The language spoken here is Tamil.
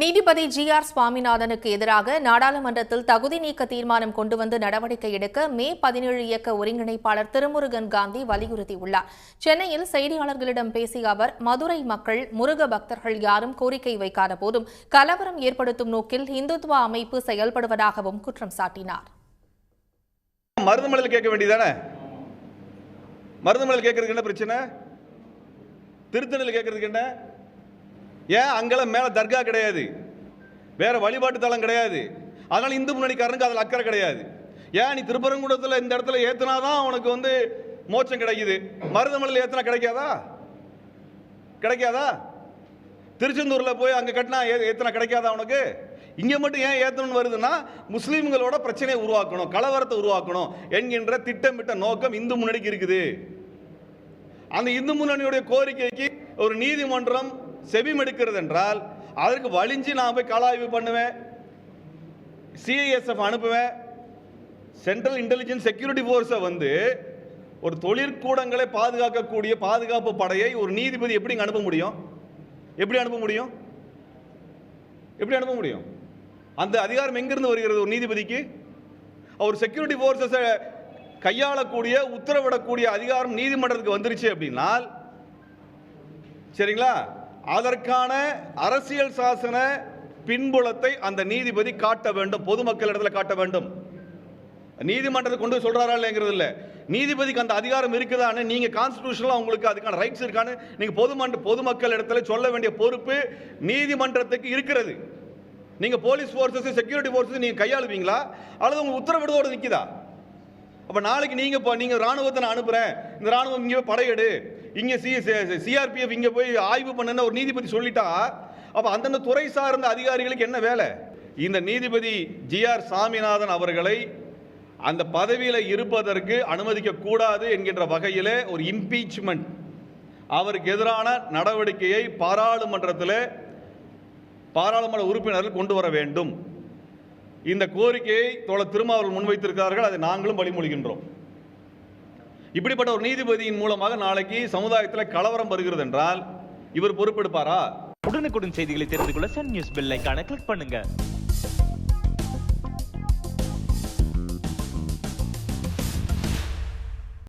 நீதிபதி ஜி ஆர் சுவாமிநாதனுக்கு எதிராக நாடாளுமன்றத்தில் தகுதி நீக்க தீர்மானம் கொண்டு வந்து நடவடிக்கை எடுக்க மே பதினேழு இயக்க ஒருங்கிணைப்பாளர் திருமுருகன் காந்தி வலியுறுத்தியுள்ளார். சென்னையில் செய்தியாளர்களிடம் பேசிய அவர் மதுரை மக்கள் முருக பக்தர்கள் யாரும் கோரிக்கை வைக்காத போதும் கலவரம் ஏற்படுத்தும் நோக்கில் இந்துத்துவ அமைப்பு செயல்படுவதாகவும் குற்றம் சாட்டினார். மருதமலையில் கேட்க வேண்டியதானே மருதமலையில் கேட்கறதுக்கு என்ன பிரச்சனை? திருத்தணியில் கேட்கறதுக்கு என்ன? ஏன் அங்கெல்லாம் மேலே தர்கா கிடையாது? வேறு வழிபாட்டு தலம் கிடையாது. அதனால் இந்து முன்னணிக்காரனுக்கு அதில் அக்கறை கிடையாது. ஏன் நீ திருப்பரங்குடத்தில் இந்த இடத்துல ஏத்துனாதான் உனக்கு வந்து மோட்சம் கிடைக்குது? மருதமலையில் ஏத்துனா கிடைக்காதா? கிடைக்காதா? திருச்செந்தூரில் போய் அங்கே கட்டினா ஏ- ஏத்துனா கிடைக்காதா உனக்கு? இங்கே மட்டும் ஏன் ஏற்றணும்னு வருதுன்னா முஸ்லீம்களோட பிரச்சனையை உருவாக்கணும் கலவரத்தை உருவாக்கணும் என்கின்ற திட்டமிட்ட நோக்கம் இந்து முன்னணிக்கு இருக்குது. அந்த இந்து முன்னணியுடைய கோரிக்கைக்கு ஒரு நீதிமன்றம் செவிமெடுக்கிறது என்றால் அதற்கு வலிஞ்சு நான் போய் காலாய்வு பண்ணுவேன் சிஐஎஸ்எஃப் அனுப்புவேன். சென்ட்ரல் இன்டெலிஜென்ஸ் செக்யூரிட்டி ஃபோர்ஸை வந்து ஒரு தொழிற்கூடங்களை பாதுகாக்கக்கூடிய பாதுகாப்பு படையை ஒரு நீதிபதி எப்படி அனுப்ப முடியும்? எப்படி அனுப்ப முடியும்? எப்படி அனுப்ப முடியும்? அந்த அதிகாரம் எங்கிருந்து வருகிறது ஒரு நீதிபதிக்கு? அவர் செக்யூரிட்டி ஃபோர்ஸஸை கையாளக்கூடிய உத்தரவிடக்கூடிய அதிகாரம் நீதிமன்றத்துக்கு வந்துருச்சு அப்படின்னால் சரிங்களா? அதற்கான அரசியல் சாசன பின்புலத்தை அந்த நீதிபதி காட்ட வேண்டும் பொதுமக்களிடத்துல காட்ட வேண்டும். நீதிமன்றத்தை கொண்டு போய் சொல்றாரா இல்லைங்கிறது இல்லை. நீதிபதிக்கு அந்த அதிகாரம் இருக்குதான்னு நீங்கள் கான்ஸ்டியூஷனில் உங்களுக்கு அதுக்கான ரைட்ஸ் இருக்கான்னு நீங்கள் பொதுமன்ற பொதுமக்கள் இடத்துல சொல்ல வேண்டிய பொறுப்பு நீதிமன்றத்துக்கு இருக்கிறது. நீங்கள் போலீஸ் ஃபோர்ஸஸ் செக்யூரிட்டி ஃபோர்ஸஸ் நீங்கள் கையாளுவீங்களா? அல்லது உங்கள் உத்தரவிடுதோடு நிற்கிதா அப்போ நாளைக்கு நீங்கள் இப்போ நீங்கள் ராணுவத்தை நான் அனுப்புகிறேன் இந்த ராணுவம் இங்கே படையெடு. இங்கே சி சிஆர்பிஎஃப் இங்கே போய் ஆய்வு பண்ணுன்னு ஒரு நீதிபதி சொல்லிட்டா அப்போ அந்தந்த துறை சார்ந்த அதிகாரிகளுக்கு என்ன வேலை? இந்த நீதிபதி ஜி ஆர் சாமிநாதன் அவர்களை அந்த பதவியில் இருப்பதற்கு அனுமதிக்க கூடாது என்கின்ற வகையிலே ஒரு இம்பீச்மெண்ட் அவருக்கு எதிரான நடவடிக்கையை பாராளுமன்றத்தில் பாராளுமன்ற உறுப்பினர்கள் கொண்டு வர வேண்டும். இந்த கோரிக்கையை தோழர் திருமாவர்கள் முன்வைத்திருக்கிறார்கள் அதை நாங்களும் வழிமொழிகின்றோம். இப்படிப்பட்ட ஒரு நீதிபதியின் மூலமாக நாளைக்கு சமுதாயத்தில் கலவரம் வருகிறது என்றால் இவர் பொறுப்பெடுப்பாரா? உடனுக்குடன் செய்திகளை தெரிந்து கொள்ள சன் நியூஸ் பெல் ஐக்கான கிளிக் பண்ணுங்க.